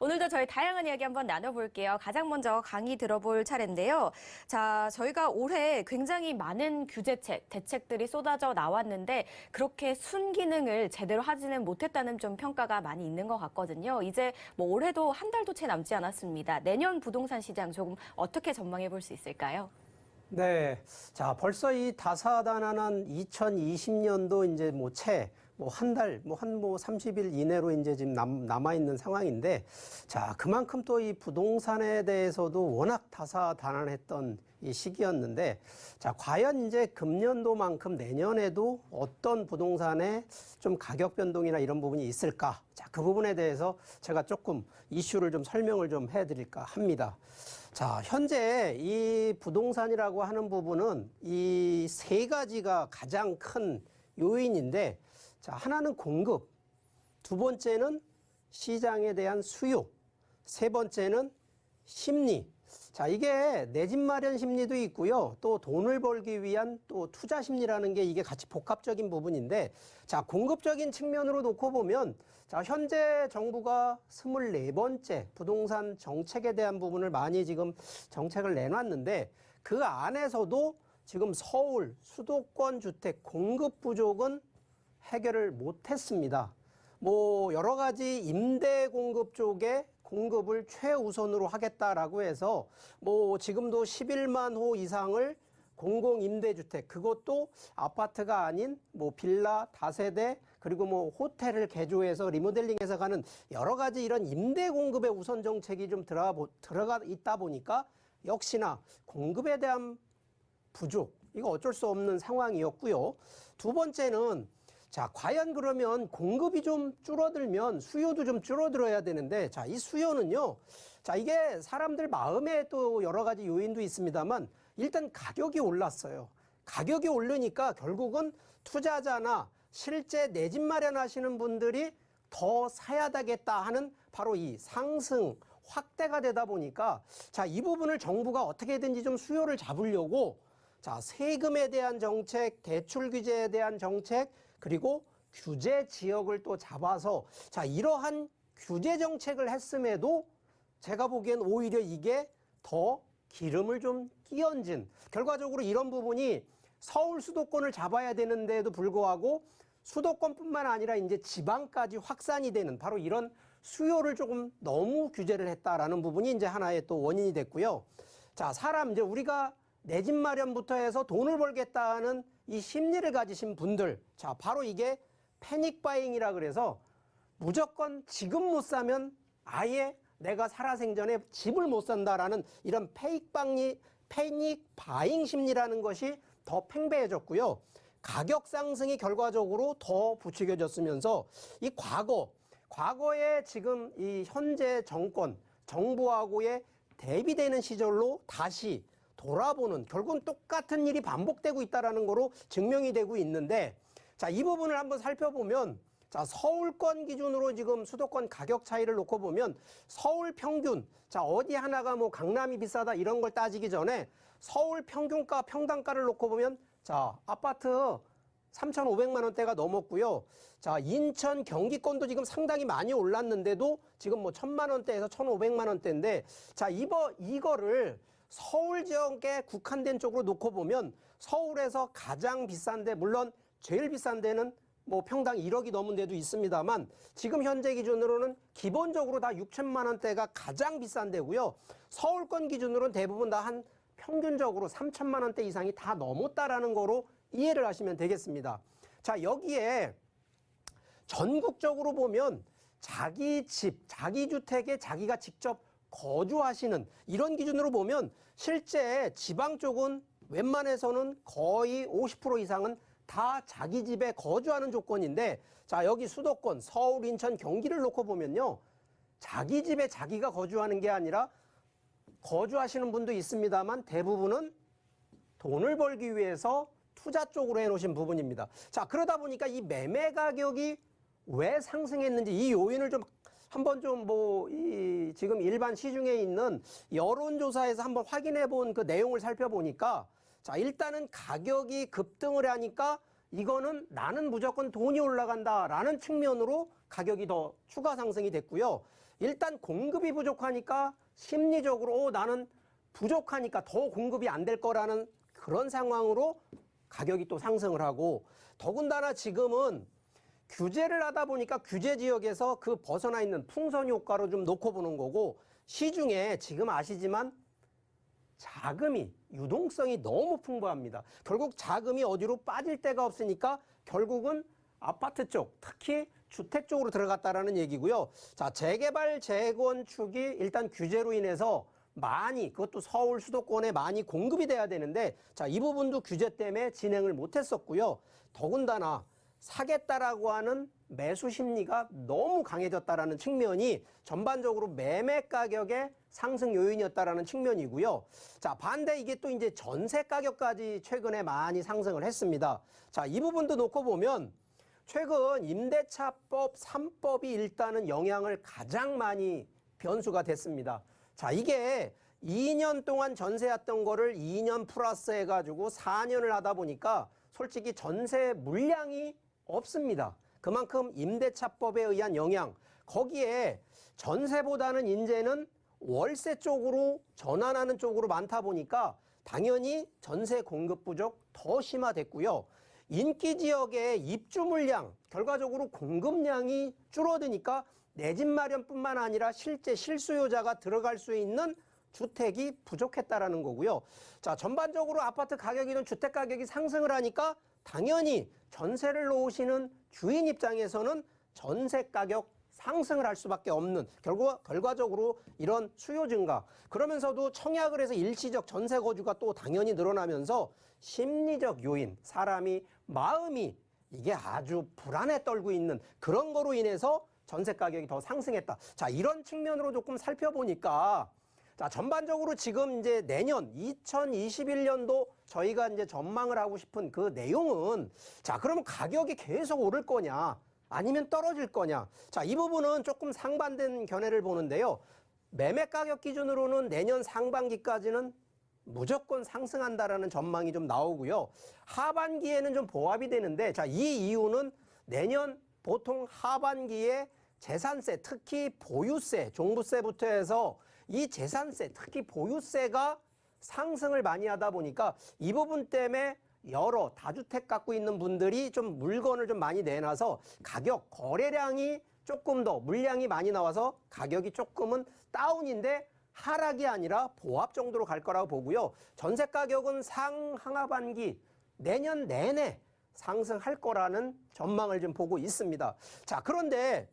오늘도 저희 다양한 이야기 한번 나눠볼게요. 가장 먼저 강의 들어볼 차례인데요. 자, 저희가 올해 굉장히 많은 규제책, 대책들이 쏟아져 나왔는데 그렇게 순기능을 제대로 하지는 못했다는 좀 평가가 많이 있는 것 같거든요. 이제 뭐 올해도 한 달도 채 남지 않았습니다. 내년 부동산 시장 조금 어떻게 전망해 볼 수 있을까요? 네. 자, 벌써 이 다사다난한 2020년도 이제 뭐 채, 뭐 한 달, 뭐한뭐 30일 이내로 이제 지금 남, 남아있는 상황인데, 자, 그만큼 또 이 부동산에 대해서도 워낙 다사다난했던 이 시기였는데, 자, 과연 이제 금년도만큼 내년에도 어떤 부동산에 좀 가격 변동이나 이런 부분이 있을까? 자, 그 부분에 대해서 제가 조금 이슈를 좀 설명을 좀 해드릴까 합니다. 자, 현재 이 부동산이라고 하는 부분은 이 세 가지가 가장 큰 요인인데, 자, 하나는 공급, 두 번째는 시장에 대한 수요, 세 번째는 심리. 자, 이게 내 집 마련 심리도 있고요. 또 돈을 벌기 위한 또 투자 심리라는 게 이게 같이 복합적인 부분인데, 자, 공급적인 측면으로 놓고 보면, 자, 현재 정부가 24번째 부동산 정책에 대한 부분을 많이 지금 정책을 내놨는데, 그 안에서도 지금 서울 수도권 주택 공급 부족은 해결을 못했습니다. 뭐 여러 가지 임대 공급 쪽에 공급을 최우선으로 하겠다라고 해서 뭐 지금도 11만 호 이상을 공공 임대주택 그것도 아파트가 아닌 뭐 빌라 다세대 그리고 뭐 호텔을 개조해서 리모델링해서 가는 여러 가지 이런 임대 공급의 우선 정책이 좀 들어가 보- 들어가 있다 보니까 역시나 공급에 대한 부족 이거 어쩔 수 없는 상황이었고요. 두 번째는 자 과연 그러면 공급이 좀 줄어들면 수요도 좀 줄어들어야 되는데 자 이 수요는요 자 이게 사람들 마음에 또 여러 가지 요인도 있습니다만 일단 가격이 올랐어요. 가격이 오르니까 결국은 투자자나 실제 내 집 마련하시는 분들이 더 사야 되겠다 하는 바로 이 상승 확대가 되다 보니까 자 이 부분을 정부가 어떻게든지 좀 수요를 잡으려고 자, 세금에 대한 정책, 대출 규제에 대한 정책, 그리고 규제 지역을 또 잡아서 자, 이러한 규제 정책을 했음에도 제가 보기엔 오히려 이게 더 기름을 좀 끼얹은 결과적으로 이런 부분이 서울 수도권을 잡아야 되는데도 불구하고 수도권뿐만 아니라 이제 지방까지 확산이 되는 바로 이런 수요를 조금 너무 규제를 했다라는 부분이 이제 하나의 또 원인이 됐고요. 자, 사람 이제 우리가 내 집 마련부터 해서 돈을 벌겠다는 이 심리를 가지신 분들. 자, 바로 이게 패닉 바잉이라 그래서 무조건 지금 못 사면 아예 내가 살아생전에 집을 못 산다라는 이런 페이크 방이 패닉 바잉 심리라는 것이 더 팽배해졌고요. 가격 상승이 결과적으로 더 부추겨졌으면서 이 과거 과거에 지금 이 현재 정권 정부하고의 대비되는 시절로 다시 돌아보는 결국은 똑같은 일이 반복되고 있다라는 거로 증명이 되고 있는데 자, 이 부분을 한번 살펴보면 자, 서울권 기준으로 지금 수도권 가격 차이를 놓고 보면 서울 평균 자, 어디 하나가 뭐 강남이 비싸다 이런 걸 따지기 전에 서울 평균가 평당가를 놓고 보면 자, 아파트 3,500만 원대가 넘었고요. 자, 인천 경기권도 지금 상당히 많이 올랐는데도 지금 뭐 1,000만 원대에서 1,500만 원대인데 자, 이거 이거를 서울 지역에 국한된 쪽으로 놓고 보면 서울에서 가장 비싼데 물론 제일 비싼 데는 뭐 평당 1억이 넘은 데도 있습니다만 지금 현재 기준으로는 기본적으로 다 6천만 원대가 가장 비싼 데고요. 서울권 기준으로는 대부분 다 한 평균적으로 3천만 원대 이상이 다 넘었다라는 거로 이해를 하시면 되겠습니다. 자, 여기에 전국적으로 보면 자기 집, 자기 주택에 자기가 직접 거주하시는 이런 기준으로 보면 실제 지방 쪽은 웬만해서는 거의 50% 이상은 다 자기 집에 거주하는 조건인데 자, 여기 수도권, 서울, 인천, 경기를 놓고 보면요. 자기 집에 자기가 거주하는 게 아니라 거주하시는 분도 있습니다만 대부분은 돈을 벌기 위해서 투자 쪽으로 해놓으신 부분입니다. 자, 그러다 보니까 이 매매 가격이 왜 상승했는지 이 요인을 좀 한번 좀 뭐 이 지금 일반 시중에 있는 여론조사에서 한번 확인해 본 그 내용을 살펴보니까 자, 일단은 가격이 급등을 하니까 이거는 나는 무조건 돈이 올라간다라는 측면으로 가격이 더 추가 상승이 됐고요. 일단 공급이 부족하니까 심리적으로 어, 나는 부족하니까 더 공급이 안 될 거라는 그런 상황으로 가격이 또 상승을 하고 더군다나 지금은 규제를 하다 보니까 규제 지역에서 그 벗어나 있는 풍선 효과로 좀 놓고 보는 거고 시중에 지금 아시지만 자금이 유동성이 너무 풍부합니다. 결국 자금이 어디로 빠질 데가 없으니까 결국은 아파트 쪽, 특히 주택 쪽으로 들어갔다라는 얘기고요. 자, 재개발 재건축이 일단 규제로 인해서 많이 그것도 서울 수도권에 많이 공급이 돼야 되는데 자, 이 부분도 규제 때문에 진행을 못 했었고요. 더군다나 사겠다라고 하는 매수 심리가 너무 강해졌다라는 측면이 전반적으로 매매 가격의 상승 요인이었다라는 측면이고요. 자, 반대 이게 또 이제 전세 가격까지 최근에 많이 상승을 했습니다. 자, 이 부분도 놓고 보면 최근 임대차법 3법이 일단은 영향을 가장 많이 변수가 됐습니다. 자, 이게 2년 동안 전세했던 거를 2년 플러스 해가지고 4년을 하다 보니까 솔직히 전세 물량이 없습니다. 그만큼 임대차법에 의한 영향, 거기에 전세보다는 이제는 월세 쪽으로 전환하는 쪽으로 많다 보니까 당연히 전세 공급 부족 더 심화됐고요. 인기 지역의 입주 물량, 결과적으로 공급량이 줄어드니까 내 집 마련뿐만 아니라 실제 실수요자가 들어갈 수 있는 주택이 부족했다라는 거고요. 자, 전반적으로 아파트 가격이든 주택 가격이 상승을 하니까 당연히 전세를 놓으시는 주인 입장에서는 전세 가격 상승을 할 수밖에 없는 결과 결과적으로 이런 수요 증가 그러면서도 청약을 해서 일시적 전세 거주가 또 당연히 늘어나면서 심리적 요인 사람이 마음이 이게 아주 불안에 떨고 있는 그런 거로 인해서 전세 가격이 더 상승했다. 자, 이런 측면으로 조금 살펴보니까 자, 전반적으로 지금 이제 내년 2021년도 저희가 이제 전망을 하고 싶은 그 내용은 자, 그러면 가격이 계속 오를 거냐? 아니면 떨어질 거냐? 자, 이 부분은 조금 상반된 견해를 보는데요. 매매 가격 기준으로는 내년 상반기까지는 무조건 상승한다라는 전망이 좀 나오고요. 하반기에는 좀 보합이 되는데 자, 이 이유는 내년 보통 하반기에 재산세, 특히 보유세, 종부세부터 해서 이 재산세, 특히 보유세가 상승을 많이 하다 보니까 이 부분 때문에 여러 다주택 갖고 있는 분들이 좀 물건을 좀 많이 내놔서 가격 거래량이 조금 더 물량이 많이 나와서 가격이 조금은 다운인데 하락이 아니라 보합 정도로 갈 거라고 보고요. 전세 가격은 상 하반기 내년 내내 상승할 거라는 전망을 좀 보고 있습니다. 자, 그런데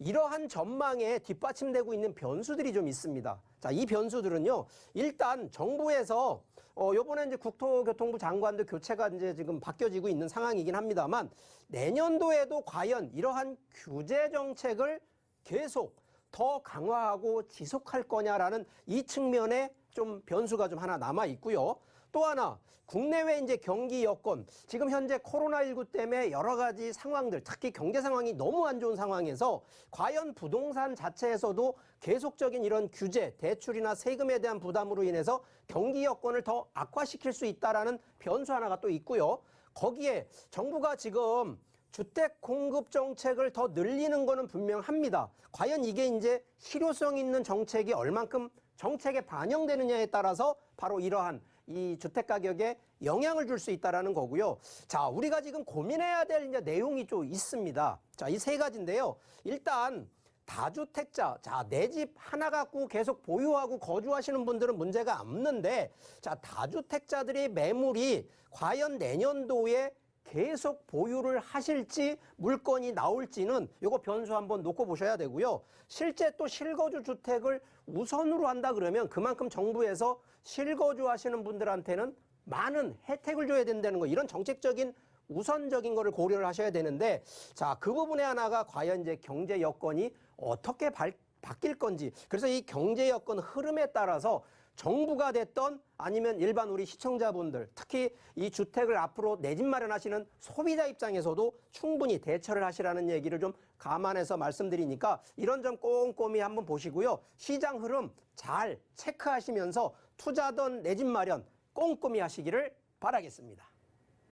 이러한 전망에 뒷받침되고 있는 변수들이 좀 있습니다. 자, 이 변수들은요. 일단 정부에서 어 요번에 이제 국토교통부 장관도 교체가 이제 지금 바뀌어지고 있는 상황이긴 합니다만 내년도에도 과연 이러한 규제 정책을 계속 더 강화하고 지속할 거냐라는 이 측면에 좀 변수가 좀 하나 남아 있고요. 또 하나 국내외 이제 경기 여건 지금 현재 코로나19 때문에 여러 가지 상황들 특히 경제 상황이 너무 안 좋은 상황에서 과연 부동산 자체에서도 계속적인 이런 규제 대출이나 세금에 대한 부담으로 인해서 경기 여건을 더 악화시킬 수 있다라는 변수 하나가 또 있고요. 거기에 정부가 지금 주택 공급 정책을 더 늘리는 거는 분명합니다. 과연 이게 이제 실효성 있는 정책이 얼만큼 정책에 반영되느냐에 따라서 바로 이러한 이 주택 가격에 영향을 줄 수 있다라는 거고요. 자, 우리가 지금 고민해야 될 이제 내용이 좀 있습니다. 자, 이 세 가지인데요. 일단 다주택자, 자, 내 집 하나 갖고 계속 보유하고 거주하시는 분들은 문제가 없는데, 자, 다주택자들의 매물이 과연 내년도에 계속 보유를 하실지 물건이 나올지는 요거 변수 한번 놓고 보셔야 되고요. 실제 또 실거주 주택을 우선으로 한다 그러면 그만큼 정부에서 실거주 하시는 분들한테는 많은 혜택을 줘야 된다는 거 이런 정책적인 우선적인 거를 고려를 하셔야 되는데 자, 그 부분에 하나가 과연 이제 경제 여건이 어떻게 발, 바뀔 건지 그래서 이 경제 여건 흐름에 따라서 정부가 됐던 아니면 일반 우리 시청자분들 특히 이 주택을 앞으로 내 집 마련하시는 소비자 입장에서도 충분히 대처를 하시라는 얘기를 좀 감안해서 말씀드리니까 이런 점 꼼꼼히 한번 보시고요. 시장 흐름 잘 체크하시면서 투자든 내 집 마련 꼼꼼히 하시기를 바라겠습니다.